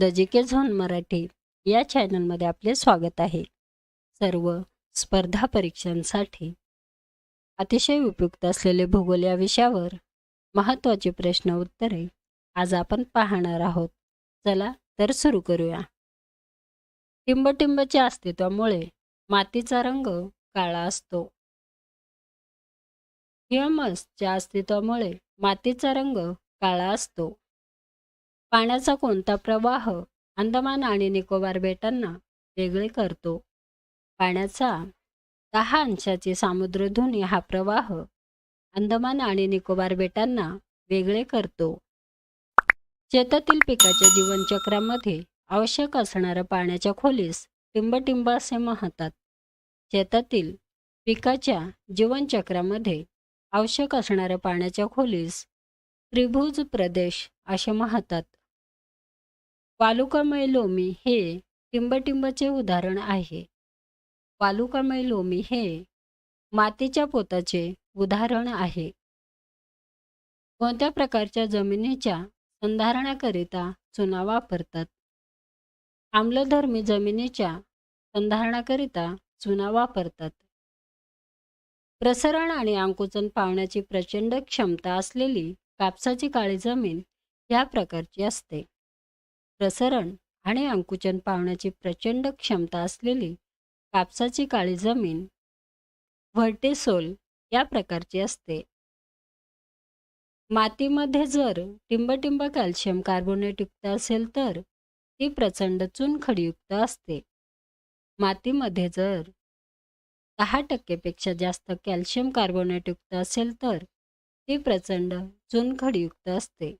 The जे के zone Marathi या चॅनलमध्ये आपले स्वागत आहे. सर्व स्पर्धा परीक्षांसाठी अतिशय उपयुक्त असलेले भूगोल या विषयावर महत्त्वाचे प्रश्न उत्तरे आज आपण पाहणार आहोत. चला तर सुरू करूया. टिंबटिंबच्या अस्तित्वामुळे मातीचा रंग काळा असतो. ह्युमसच्या अस्तित्वामुळे मातीचा रंग काळा असतो. पाण्याचा कोणता प्रवाह अंदमान आणि निकोबार बेटांना वेगळे करतो? पाण्याचा दहा अंशाची सामुद्रधुनी हा प्रवाह अंदमान आणि निकोबार बेटांना वेगळे करतो. शेतातील पिकाच्या जीवनचक्रामध्ये आवश्यक असणाऱ्या पाण्याच्या खोलीस टिंबटिंब असे म्हणतात. शेतातील पिकाच्या जीवनचक्रामध्ये आवश्यक असणाऱ्या पाण्याच्या खोलीस त्रिभुज प्रदेश असे म्हणतात. वालुकामय लोमी हे टिंबटिंबचे उदाहरण आहे. वालुकामय लोमी हे मातीच्या पोताचे उदाहरण आहे. कोणत्या प्रकारच्या जमिनीच्या संधारणाकरिता चुना वापरतात? आम्लधर्मी जमिनीच्या संधारणाकरिता चुना वापरतात. प्रसरण आणि अंकुचन पावण्याची प्रचंड क्षमता असलेली कापसाची काळी जमीन या प्रकारची असते. प्रसरण आणि अंकुचन पावण्याची प्रचंड क्षमता असलेली कापसाची काळी जमीन व्हर्टेसोल या प्रकारची असते. मातीमध्ये जर टिंबटिंब कॅल्शियम कार्बोनेट युक्त असेल तर ती प्रचंड चुनखडीयुक्त असते. मातीमध्ये जर दहा टक्केपेक्षा जास्त कॅल्शियम कार्बोनेट युक्त असेल तर ती प्रचंड चुनखडीयुक्त असते.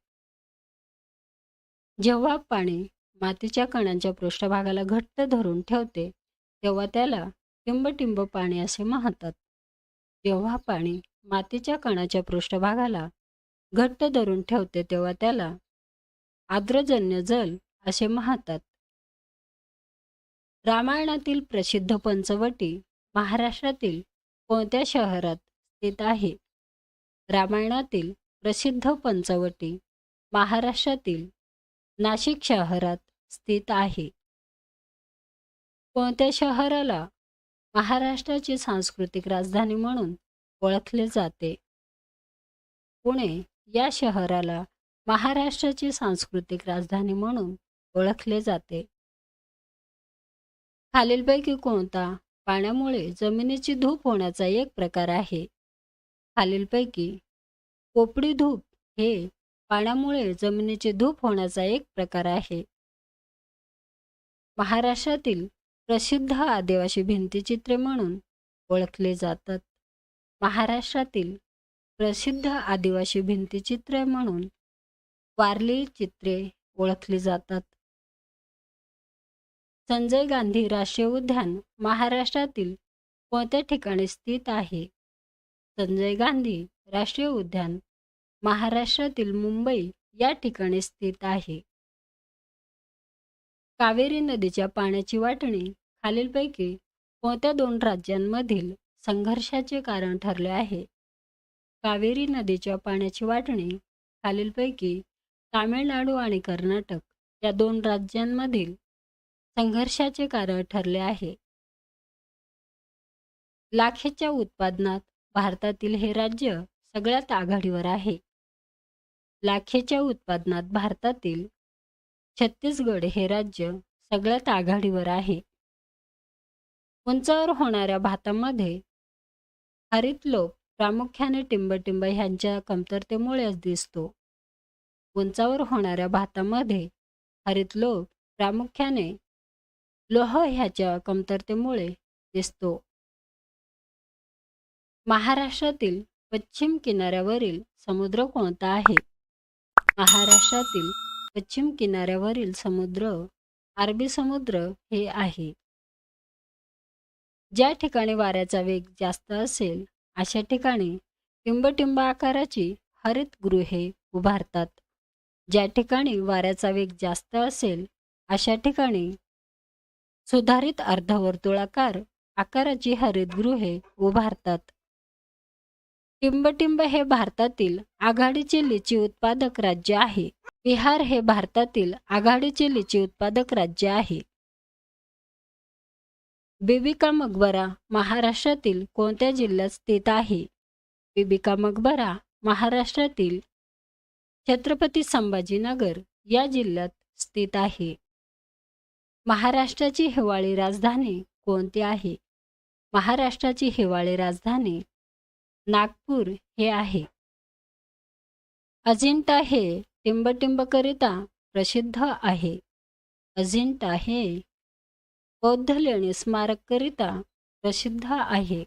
जेव्हा पाणी मातीच्या कणांच्या पृष्ठभागाला घट्ट धरून ठेवते तेव्हा त्याला टिंबटिंब पाणी असे म्हणतात. जेव्हा पाणी मातीच्या कणाच्या पृष्ठभागाला घट्ट धरून ठेवते तेव्हा त्याला आर्द्रजन्य जल असे म्हणतात. रामायणातील प्रसिद्ध पंचवटी महाराष्ट्रातील कोणत्या शहरात स्थित आहे? रामायणातील प्रसिद्ध पंचवटी महाराष्ट्रातील नाशिक शहरात स्थित आहे. कोणत्या शहराला महाराष्ट्राची सांस्कृतिक राजधानी म्हणून ओळखले जाते? पुणे या शहराला महाराष्ट्राची सांस्कृतिक राजधानी म्हणून ओळखले जाते. खालीलपैकी कोणता पाण्यामुळे जमिनीची धूप होण्याचा एक प्रकार आहे? खालीलपैकी पोपडी धूप हे पाण्यामुळे जमिनीची धूप होण्याचा एक प्रकार आहे. महाराष्ट्रातील प्रसिद्ध आदिवासी भिंतीचित्रे म्हणून ओळखले जातात. महाराष्ट्रातील प्रसिद्ध आदिवासी भिंतीचित्रे म्हणून वारली चित्रे ओळखली जातात. संजय गांधी राष्ट्रीय उद्यान महाराष्ट्रातील कोणत्या ठिकाणी स्थित आहे? संजय गांधी राष्ट्रीय उद्यान महाराष्ट्रातील मुंबई या ठिकाणी स्थित आहे. कावेरी नदीच्या पाण्याची वाटणी खालीलपैकी कोणत्या दोन राज्यांमधील संघर्षाचे कारण ठरले आहे? कावेरी नदीच्या पाण्याची वाटणी खालीलपैकी तामिळनाडू आणि कर्नाटक या दोन राज्यांमधील संघर्षाचे कारण ठरले आहे. लाखेच्या उत्पादनात भारतातील हे राज्य सगळ्यात आघाडीवर आहे. लाखेच्या उत्पादनात भारतातील छत्तीसगड हे राज्य सगळ्यात आघाडीवर आहे. उंचावर होणाऱ्या भातामध्ये हरित लोक प्रामुख्याने टिंबटिंब ह्यांच्या कमतरतेमुळेच दिसतो. उंचावर होणाऱ्या भातामध्ये हरित लोक प्रामुख्याने लोह ह्याच्या कमतरतेमुळे दिसतो. महाराष्ट्रातील पश्चिम किनाऱ्यावरील समुद्र कोणता आहे? महाराष्ट्रातील पश्चिम किनाऱ्यावरील समुद्र अरबी समुद्र हे आहे. ज्या ठिकाणी वाऱ्याचा वेग जास्त असेल अशा ठिकाणी टिंबटिंब आकाराची हरितगृहे उभारतात. ज्या ठिकाणी वाऱ्याचा वेग जास्त असेल अशा ठिकाणी सुधारित अर्धवर्तुळाकार आकाराची हरितगृहे उभारतात. टिंबटिंब हे भारतातील आघाडीचे लिची उत्पादक राज्य आहे. बिहार हे भारतातील आघाडीचे लिची उत्पादक राज्य आहे. बिबिका मकबरा महाराष्ट्रातील कोणत्या जिल्ह्यात स्थित आहे? बिबिका मकबरा महाराष्ट्रातील छत्रपती संभाजीनगर या जिल्ह्यात स्थित आहे. महाराष्ट्राची हिवाळी राजधानी कोणती आहे? महाराष्ट्राची हिवाळी राजधानी नागपूर हे आहे. अजिंठा हे टिंबटिंबकरिता प्रसिद्ध आहे. अजिंठा हे बौद्ध लेणी स्मारककरिता प्रसिद्ध आहे.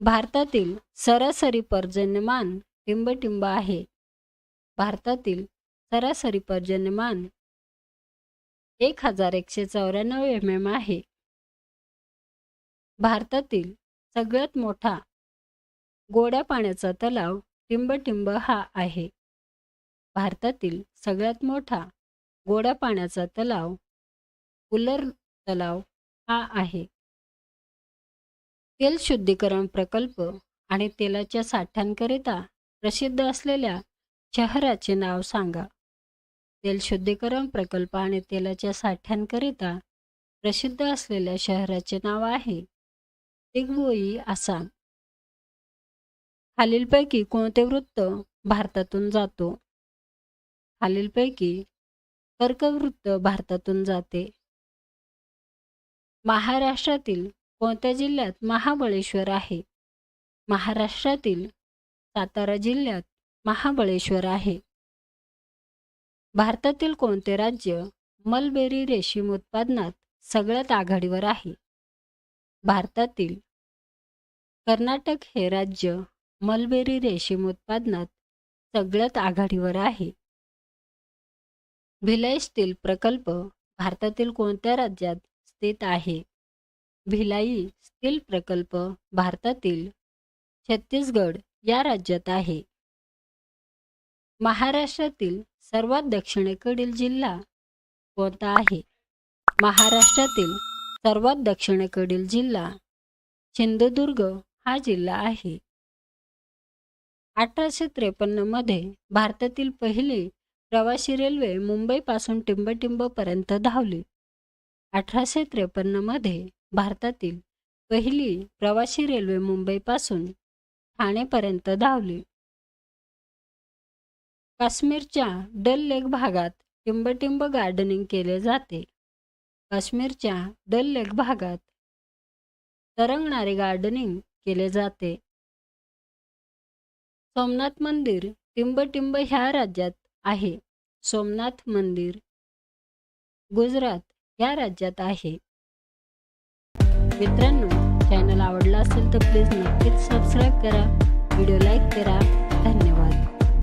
भारतातील सरासरी पर्जन्यमान टिंबटिंब आहे. भारतातील सरासरी पर्जन्यमान एक हजार एकशे चौऱ्याण्णव एम एम आहे. भारतातील सगळ्यात मोठा गोड्या पाण्याचा तलाव टिंबटिंब हा आहे. भारतातील सगळ्यात मोठा गोड्या पाण्याचा तलाव उलर तलाव हा आहे. तेल शुद्धीकरण प्रकल्प आणि तेलाच्या साठ्यांकरिता प्रसिद्ध असलेल्या शहराचे नाव सांगा. तेल शुद्धीकरण प्रकल्प आणि तेलाच्या साठ्यांकरिता प्रसिद्ध असलेल्या शहराचे नाव आहे. दिग्बोई आसाम. खालीलपैकी कोणते वृत्त भारतातून जातो? खालीलपैकी कर्कवृत्त भारतातून जाते. महाराष्ट्रातील कोणत्या जिल्ह्यात महाबळेश्वर आहे? महाराष्ट्रातील सातारा जिल्ह्यात महाबळेश्वर आहे. भारतातील कोणते राज्य मलबेरी रेशीम उत्पादनात सगळ्यात आघाडीवर आहे? भारतातील कर्नाटक हे राज्य मलबेरी रेशीम उत्पादनात सगळ्यात आघाडीवर आहे. भिलाई स्टील प्रकल्प भारतातील कोणत्या राज्यात स्थित आहे? भिलाई स्टील प्रकल्प भारतातील छत्तीसगड या राज्यात आहे. महाराष्ट्रातील सर्वात दक्षिणेकडील जिल्हा कोणता आहे? महाराष्ट्रातील सर्वात दक्षिणेकडील जिल्हा सिंधुदुर्ग हा जिल्हा आहे. अठराशे त्रेपन्नमध्ये भारतातील पहिली प्रवासी रेल्वे मुंबईपासून टिंबटिंबपर्यंत धावली. अठराशे त्रेपन्नमध्ये भारतातील पहिली प्रवासी रेल्वे मुंबईपासून ठाणेपर्यंत धावली. काश्मीरच्या डल लेक भागात टिंबटिंब गार्डनिंग केले जाते. काश्मीरच्या डल लेक भागात तरंगणारे गार्डनिंग केले जाते. सोमनाथ मंदिर टिंबटिंब ह्या राज्यात आहे. सोमनाथ मंदिर गुजरात या राज्यात आहे. मित्रांनो चॅनल आवडला असेल तर प्लीज नक्कीच सबस्क्राईब करा व्हिडिओ लाईक करा. धन्यवाद.